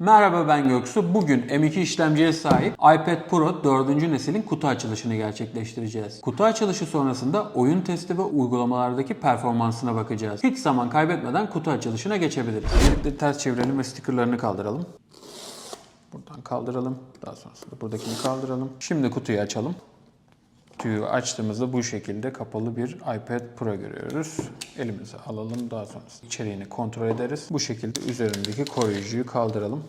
Merhaba ben Göksu. Bugün M2 işlemciye sahip iPad Pro 4. neslin kutu açılışını gerçekleştireceğiz. Kutu açılışı sonrasında oyun testi ve uygulamalardaki performansına bakacağız. Hiç zaman kaybetmeden kutu açılışına geçebiliriz. Öncelikle ters çevirelim ve stickerlarını kaldıralım. Buradan kaldıralım. Daha sonrasında buradakini kaldıralım. Şimdi kutuyu açalım. Kutuyu açtığımızda bu şekilde kapalı bir iPad Pro görüyoruz. Elimize alalım. Daha sonrasında içeriğini kontrol ederiz. Bu şekilde üzerindeki koruyucuyu kaldıralım.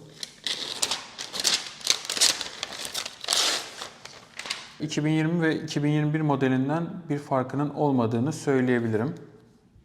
2020 ve 2021 modelinden bir farkının olmadığını söyleyebilirim.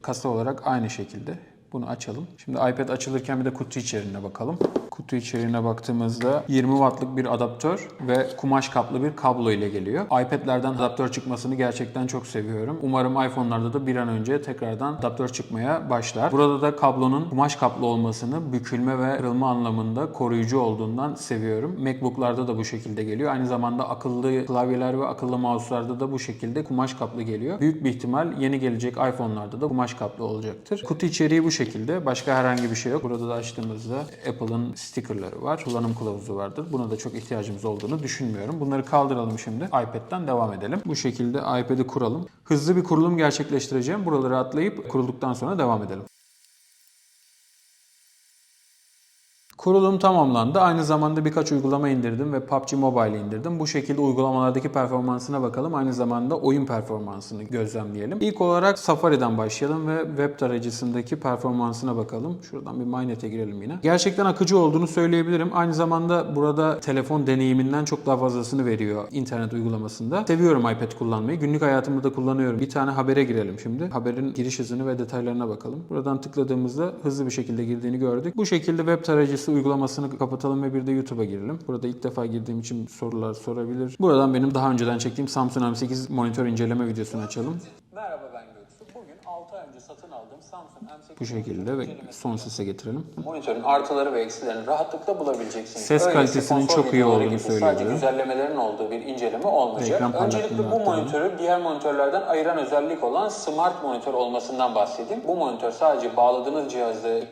Kasa olarak aynı şekilde. Bunu açalım. Şimdi iPad açılırken bir de kutu içeriğine bakalım. Kutu içeriğine baktığımızda 20 wattlık bir adaptör ve kumaş kaplı bir kablo ile geliyor. iPad'lerden adaptör çıkmasını gerçekten çok seviyorum. Umarım iPhone'larda da bir an önce tekrardan adaptör çıkmaya başlar. Burada da kablonun kumaş kaplı olmasını bükülme ve kırılma anlamında koruyucu olduğundan seviyorum. MacBook'larda da bu şekilde geliyor. Aynı zamanda akıllı klavyeler ve akıllı mouse'larda da bu şekilde kumaş kaplı geliyor. Büyük bir ihtimal yeni gelecek iPhone'larda da kumaş kaplı olacaktır. Kutu içeriği bu şekilde. Başka herhangi bir şey yok. Burada da açtığımızda Apple'ın stickerları var. Kullanım kılavuzu vardır. Buna da çok ihtiyacımız olduğunu düşünmüyorum. Bunları kaldıralım şimdi. iPad'den devam edelim. Bu şekilde iPad'i kuralım. Hızlı bir kurulum gerçekleştireceğim. Buraları atlayıp kurulduktan sonra devam edelim. Kurulum tamamlandı. Aynı zamanda birkaç uygulama indirdim ve PUBG Mobile indirdim. Bu şekilde uygulamalardaki performansına bakalım. Aynı zamanda oyun performansını gözlemleyelim. İlk olarak Safari'den başlayalım ve web tarayıcısındaki performansına bakalım. Şuradan bir MyNet'e girelim yine. Gerçekten akıcı olduğunu söyleyebilirim. Aynı zamanda burada telefon deneyiminden çok daha fazlasını veriyor internet uygulamasında. Seviyorum iPad kullanmayı. Günlük hayatımda da kullanıyorum. Bir tane habere girelim şimdi. Haberin giriş hızını ve detaylarına bakalım. Buradan tıkladığımızda hızlı bir şekilde girdiğini gördük. Bu şekilde web tarayıcısı uygulamasını kapatalım ve bir de YouTube'a girelim. Burada ilk defa girdiğim için sorular sorabilir. Buradan benim daha önceden çektiğim Samsung M8 monitör inceleme videosunu açalım. Merhaba ben Göksu. Bugün 6 ay önce satın aldığım Samsung M8 Bu şekilde ve son sese getirelim. monitörün artıları ve eksilerini rahatlıkla bulabileceksiniz. Ses Öyleyse kalitesinin konsol çok iyi videoları olduğunu gibi. Sadece güzellemelerin olduğu bir inceleme olmayacak. Ekran Öncelikle bu arttıralım. monitörü diğer monitörlerden ayıran özellik olan Smart monitör olmasından bahsedeyim. Bu monitör sadece bağladığınız cihazı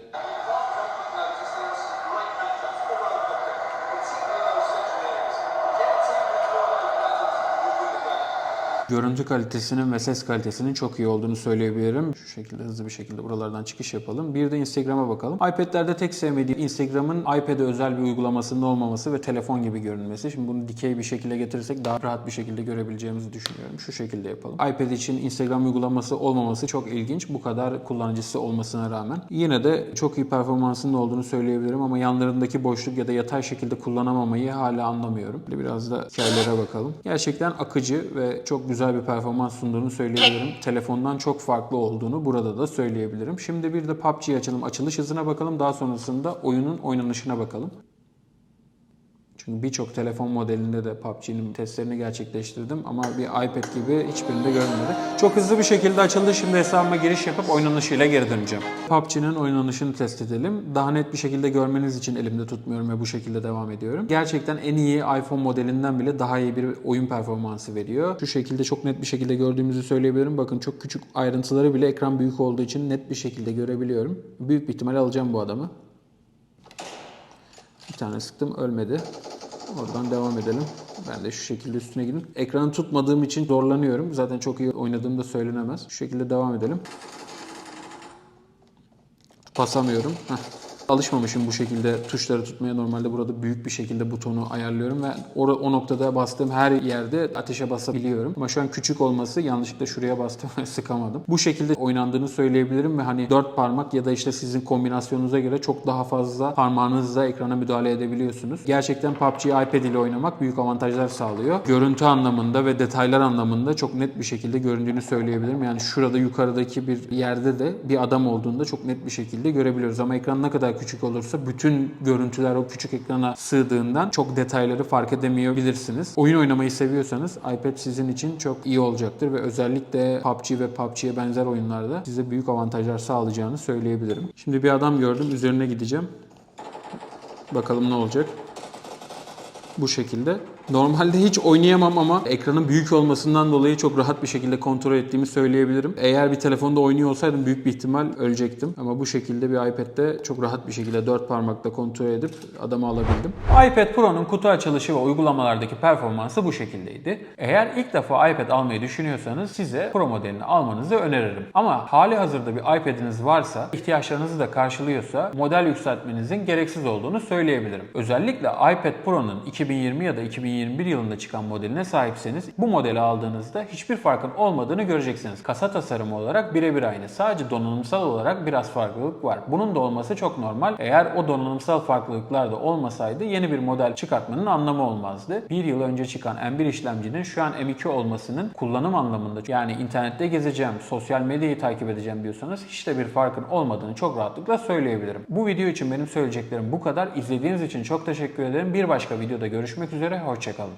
Görüntü kalitesinin ve ses kalitesinin çok iyi olduğunu söyleyebilirim. Şu şekilde hızlı bir şekilde buralardan çıkış yapalım. Bir de Instagram'a bakalım. iPad'lerde tek sevmediğim Instagram'ın iPad'e özel bir uygulamasının olmaması ve telefon gibi görünmesi. Şimdi bunu dikey bir şekilde getirirsek daha rahat bir şekilde görebileceğimizi düşünüyorum. Şu şekilde yapalım. iPad için Instagram uygulaması olmaması çok ilginç. Bu kadar kullanıcısı olmasına rağmen. Yine de çok iyi performansının olduğunu söyleyebilirim ama yanlarındaki boşluk ya da yatay şekilde kullanamamayı hala anlamıyorum. Biraz da hikayelere bakalım. Gerçekten akıcı ve çok güzel bir performans sunduğunu söyleyebilirim. Telefondan çok farklı olduğunu burada da söyleyebilirim. Şimdi bir de PUBG'yi açalım. Açılış hızına bakalım. Daha sonrasında oyunun oynanışına bakalım. Çünkü birçok telefon modelinde de PUBG'nin testlerini gerçekleştirdim ama bir iPad gibi hiçbirinde görmedim. Çok hızlı bir şekilde açıldı. Şimdi hesabıma giriş yapıp oynanışıyla geri döneceğim. PUBG'nin oynanışını test edelim. Daha net bir şekilde görmeniz için elimde tutmuyorum ve bu şekilde devam ediyorum. Gerçekten en iyi iPhone modelinden bile daha iyi bir oyun performansı veriyor. Şu şekilde çok net bir şekilde gördüğümüzü söyleyebilirim. Bakın çok küçük ayrıntıları bile ekran büyük olduğu için net bir şekilde görebiliyorum. Büyük bir ihtimal alacağım bu adamı. Bir tane sıktım ölmedi. Oradan devam edelim. Ben de şu şekilde üstüne gidin. Ekranı tutmadığım için zorlanıyorum. Zaten çok iyi oynadığım da söylenemez. Şu şekilde devam edelim. Basamıyorum. Heh. Alışmamışım bu şekilde tuşları tutmaya. Normalde burada büyük bir şekilde butonu ayarlıyorum ve o, o noktada bastığım her yerde ateşe basabiliyorum. Ama şu an küçük olması yanlışlıkla şuraya bastım ve sıkamadım. Bu şekilde oynandığını söyleyebilirim ve hani dört parmak ya da işte sizin kombinasyonunuza göre çok daha fazla parmağınızla ekrana müdahale edebiliyorsunuz. Gerçekten PUBG iPad ile oynamak büyük avantajlar sağlıyor. Görüntü anlamında ve detaylar anlamında çok net bir şekilde göründüğünü söyleyebilirim. Yani şurada yukarıdaki bir yerde de bir adam olduğunda çok net bir şekilde görebiliyoruz. Ama ekran ne kadar küçük olursa bütün görüntüler o küçük ekrana sığdığından çok detayları fark edemeyebilirsiniz. Oyun oynamayı seviyorsanız iPad sizin için çok iyi olacaktır ve özellikle PUBG ve PUBG'ye benzer oyunlarda size büyük avantajlar sağlayacağını söyleyebilirim. Şimdi bir adam gördüm üzerine gideceğim. Bakalım ne olacak. Bu şekilde. Normalde hiç oynayamam ama ekranın büyük olmasından dolayı çok rahat bir şekilde kontrol ettiğimi söyleyebilirim. Eğer bir telefonda oynuyor olsaydım büyük bir ihtimal ölecektim. Ama bu şekilde bir iPad'de çok rahat bir şekilde dört parmakla kontrol edip adamı alabildim. iPad Pro'nun kutu açılışı ve uygulamalardaki performansı bu şekildeydi. Eğer ilk defa iPad almayı düşünüyorsanız size Pro modelini almanızı öneririm. Ama hali hazırda bir iPad'iniz varsa, ihtiyaçlarınızı da karşılıyorsa model yükseltmenizin gereksiz olduğunu söyleyebilirim. Özellikle iPad Pro'nun 2020 ya da 2021 yılında çıkan modeline sahipseniz bu modeli aldığınızda hiçbir farkın olmadığını göreceksiniz. Kasa tasarımı olarak birebir aynı. Sadece donanımsal olarak biraz farklılık var. Bunun da olması çok normal. Eğer o donanımsal farklılıklar da olmasaydı yeni bir model çıkartmanın anlamı olmazdı. Bir yıl önce çıkan M1 işlemcinin şu an M2 olmasının kullanım anlamında yani internette gezeceğim, sosyal medyayı takip edeceğim diyorsanız hiç de bir farkın olmadığını çok rahatlıkla söyleyebilirim. Bu video için benim söyleyeceklerim bu kadar. İzlediğiniz için çok teşekkür ederim. Bir başka videoda görüşmek üzere. Hoşçakalın.